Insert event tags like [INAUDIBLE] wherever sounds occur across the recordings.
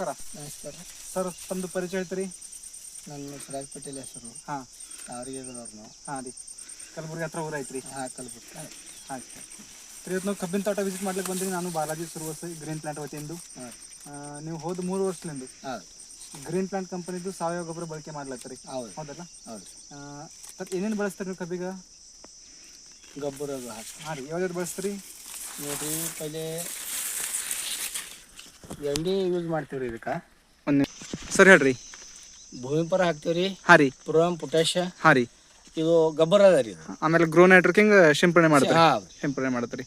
ಸರ. ನಮಸ್ಕಾರ ಸರ್ ತಮ್ಮದು ಪರಿಚಯ ಹೇಳ್ತೀರಿ? ನನ್ನ ಸಿರಾಜ್ ಪಟೇಲ್ ಹೆಸರು. ಹಾಂ. ತಾವರಿಗೆದವ್ರು ನಾವು ಹಾಂ ರೀ. ಕಲಬುರ್ಗಿ ಹತ್ರ ಊರ ಐತ್ರಿ ಹಾಂ ಕಲಬುರ್ಗಿ. ಹಾಂ ಸರ್. ಸರ್ ಇವತ್ತು ನಾವು ಕಬ್ಬಿನ ತೋಟ ವಿಸಿಟ್ ಮಾಡ್ಲಿಕ್ಕೆ ಬಂದಿರಿ ನಾನು ಬಾಲಾಜಿ ಸುರುವಸ್ ಗ್ರೀನ್ ಪ್ಲಾಂಟ್ ವತಿಯಿಂದ. ನೀವು ಹೋದ ಮೂರು ವರ್ಷದಿಂದ ಗ್ರೀನ್ ಪ್ಲಾಂಟ್ ಕಂಪನಿದು ಸಾವಯವ ಗೊಬ್ಬರ ಬಳಕೆ ಮಾಡ್ಲತ್ತೀರಿ. ಹೌದು. ಹೌದಲ್ಲ? ಹೌದು. ಸರ್ ಏನೇನು ಬಳಸ್ತಾರೆ ನೀವು ಕಬ್ಬಿಗ? ಗೊಬ್ಬರ ಹಾಂ ರೀ. ಯಾವ್ದು ಬಳಸ್ತೀರಿ? ನೋಡ್ರಿ ಪೈಲೆ ಎಣ್ಣೆ ಯೂಸ್ ಮಾಡ್ತೀವಿ ರೀ ಇದಕ್ಕೆ? ಒಂದು ಸರ್ ಹೇಳ್ರಿ. ಭೂಮಿ ಪರ ಹಾಕ್ತೀವಿ ರೀ ಹಾಂ ರೀ. ಪುರಮ್ ಪೊಟ್ಯಾಶ ಹಾರಿ ರೀ. ಇದು ಗೊಬ್ಬರ ಅದ ರೀ ಇದು. ಆಮೇಲೆ ಗ್ರೋ ನೈಟ್ರಿಕಿಂಗ್ ಸಿಂಪಡಣೆ ಮಾಡ್ತಾರೆ ಹಾಂ ಸಿಂಪಡಣೆ ಮಾಡ್ತೀರಿ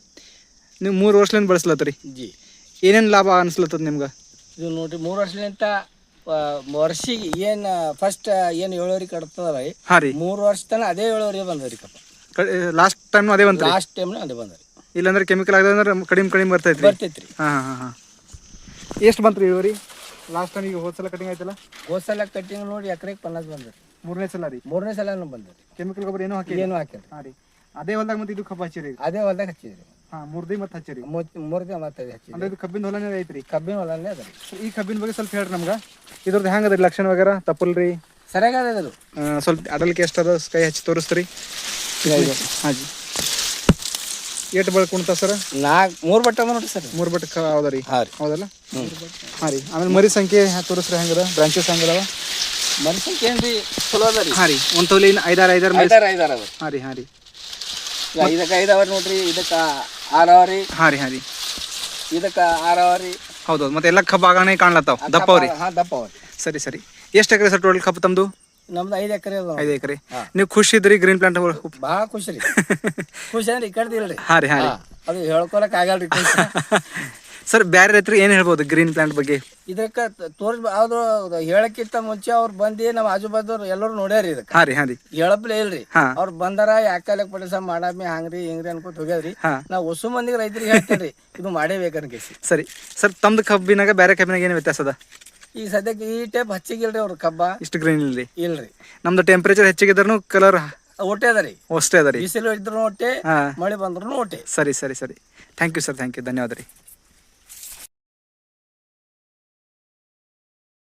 ನೀವು ಮೂರು ವರ್ಷದಿಂದ ಬಳಸ್ಲತ್ತೀರಿ. ಜಿ. ಏನೇನು ಲಾಭ ಅನಿಸ್ಲತ್ತದ ನಿಮ್ಗೆ? ಇದು ನೋಡ್ರಿ ಮೂರು ವರ್ಷಲಿಂತ ವರ್ಷಿಗೆ ಏನು ಫಸ್ಟ್ ಏನು ಇಳುವರಿ ಕಟ್ತದ ರೀ? ಹಾಂ ರೀ. ಮೂರು ವರ್ಷ ತನಕ ಅದೇ ಇಳುವರಿ ಬಂದದ ರೀ ಕಪ್ಪ ಲಾಸ್ಟ್ ಟೈಮ್ ಅದೇ ಬಂತು ಲಾಸ್ಟ್ ಟೈಮ್ ಅದೇ ಬಂದರಿ ಇಲ್ಲಾಂದ್ರೆ ಕೆಮಿಕಲ್ ಆಗದಂದ್ರೆ ಕಡಿಮೆ ಕಡಿಮೆ ಬರ್ತೈತ್ರಿ? ಹಾ ಹಾ ಹಾಂ ಹಾಂ ಹಾಂ. ಎಷ್ಟು ಬಂತ್ರಿ ಇಳುವರಿ? ಲಾಸ್ಟ್ ಟೈಮ್ ಈಗ ಹೋದ ಸಲ ಕಟಿಂಗ್ ಆಯ್ತಲ್ಲ? ಹೋದ್ ಸಲ ಕಟ್ಟಿಂಗ್ ನೋಡಿ ಎಕರೆಗೆ ಪನ್ನಾಸ್ ಬಂದ್ರಿ ಮೂರನೇ ಸಲ ರೀ? ಮೂರನೇ ಸಲ ಬಂದ್ರಿ ಕೆಮಿಕಲ್ ಗೊಬ್ಬರ ಏನೋ ಹಾಕಿ ಏನೋ ಹಾಕಿ ಹಾಂ ರೀ. ಅದೇ ಹೊಲ್ದಾಗ ಮತ್ತೆ ಇದು ಕಬ್ಬ ಹಚ್ಚಿರಿ? ಅದೇ ಹೊಲ್ದಾಗ ಹಚ್ಚಿದ್ರಿ. ಹಾ ಮೂರ್ದಿ ಮತ್ತೆ ಹಚ್ಚಿರಿ? ಮೂರ್ದೇ ಮತ್ತೆ ಹಚ್ಚಿದ್ರಿ. ಅಂದ್ರೆ ಇದು ಕಬ್ಬಿನ ಹೊಲನೇ ಐತ್ರಿ? ಕಬ್ಬಿನ ಹೊಲನೇ ಅದ ಈ ಕಬ್ಬಿನ ಬಗ್ಗೆ ಸ್ವಲ್ಪ ಹೇಳ್ರಿ ನಮ್ಗೆ. ಇದ್ರದ್ದು ಹೆಂಗೆ ಅದ್ರಿ ಲಕ್ಷಣ ವಗರ? ತಪ್ಪಲ್ರಿ ಸರಿಯಾಗಿ ಅದ ಅದು. ಸ್ವಲ್ಪ ಅಡಲ್ಕೆ ಎಷ್ಟು ಅದ? ಕೈ ಹಚ್ಚಿ ತೋರಿಸ್ತೀರಿ? ಹಾಂ ಜಿ. ಎಷ್ಟು ಬೆಳೆ ಕುಣ್ತ ಸರ್? ನಾಲ್ಕು ಮೂರು ಬಟ್ಟ ನೋಡ್ರಿ ಸರ್. ಮೂರು ಬಟ್ಟೆ ಹೌದಾ ರೀ? ಹಾಂ ರೀ. ಹೌದಲ್ಲ? ಹಾಂ ರೀ. ಆಮೇಲೆ ಮರಿ ಸಂಖ್ಯೆ ತೋರಿಸ್ರಿ ಹೆಂಗದ? ಬ್ರಾಂಚಸ್ ಹೆಂಗದವ ಸಂಖ್ಯೆ ಏನು ರೀ ಚಲೋ ಅದ ರೀ. ಹಾಂ ರೀ. ಒಂದು ತೊಲಿ ಐದಾರು ಐದಾರು ಮರಿ ಐದಾರ ಐದಾರ ಅದ ಹಾಂ ರೀ ಹಾಂ ರೀ. ಇದಕ್ಕೆ ಐದವ ನೋಡ್ರಿ ಇದಕ್ಕೆ ಆರವ ರೀ. ಹಾಂ ರೀ ಹಾಂ ರೀ. ಇದಕ್ಕೆ ರೀ. ಹೌದೌದು ಮತ್ತೆ ಎಲ್ಲ ಕಬ್ಬು ಆಗನೇ ಕಾಣ್ಲತ್ತಾವ ದಪ್ಪ ಅವ್ರಿ ಹಾಂ ದಪ್ಪ ಸರಿ ಸರಿ. ಎಷ್ಟು ಎಕರೆ ಸರ್ ಟೋಟಲ್ ಕಬ್ಬು ತಮ್ಮದು ನಮ್ದು ಐದು ಎಕರೆ ಅದ ಐದು ಎಕರೆ. ನೀವು ಖುಷಿ ಇದ್ರಿ ಗ್ರೀನ್ ಪ್ಲಾಂಟ್ ಭಾಳ ಖುಷಿ ರೀ. [LAUGHS] ಖುಷಿ ಅಂದ್ರೆ ಈ ಕಡೆದು ಇಲ್ರಿ. ಹಾಂ ರೀ ಹಾಂ ರೀ. ಹಾ, ಅದು ಹೇಳ್ಕೊಳಕ್ ಆಗಲ್ರಿ ಸರ್ ಬೇರೆ ರೈತರು ಏನು ಹೇಳ್ಬೋದು ಗ್ರೀನ್ ಪ್ಲಾಂಟ್ ಬಗ್ಗೆ? ಇದಕ್ಕೆ ತೋರಿಸ್ ಅದು ಹೇಳಕ್ಕಿಂತ ಮುಂಚೆ ಅವ್ರು ಬಂದು ನಮ್ಮ ಆಜು ಬಾಜು ಎಲ್ಲರೂ ನೋಡ್ಯಾರಿ ಇದಕ್ಕೆ. ಹಾ ರೀ ಹಾಂ ರೀ. ಹೇಳಪ್ಲೇ ಇಲ್ರಿ. ಅವ್ರು ಬಂದಾರ ಯಾಕಾಲಕ್ ಪಡಿಸ ಮಾಡಾಮಿ ಹಂಗ್ರಿ ಹಿಂಗ್ರಿ ಅನ್ಕೋತ ಹೋಗ್ಯಾದ್ರಿ. ನಾವು ಹೊಸ ಮಂದಿಗೆ ರೈತರಿಗೆ ಹೇಳ್ತೇನ್ರಿ ಇದು ಮಾಡೇಬೇಕನ್ ಕೇಸಿ ಸರಿ. ಸರ್ ತಮ್ದು ಕಬ್ಬಿನಾಗ ಬೇರೆ ಕಬ್ಬಿನಾಗ ಏನು ವ್ಯತ್ಯಾಸ ಅದ? ಈಗ ಸದ್ಯಕ್ಕೆ ಈ ಟೈಪ್ ಹಚ್ಚಿಗಿಲ್ರಿ ಅವ್ರ ಕಬ್ಬ. ಇಷ್ಟು ಗ್ರೀನ್ ಇಲ್ರಿ? ಇಲ್ರಿ. ನಮ್ದು ಟೆಂಪರೇಚರ್ ಹೆಚ್ಚಿಗಿದ್ರು ಕಲರ್ ಒಟ್ಟೆ ಅದ ರೀ. ಅಷ್ಟೇ ಅದ ರೀ. ಬಿಸಿಲು ಇದ್ರು ಒಟ್ಟೆ ಮಳೆ ಬಂದ್ರು ಒಟ್ಟೆ ಸರಿ ಸರಿ ಸರಿ. Thank you sir thank you ಧನ್ಯವಾದ ರೀ.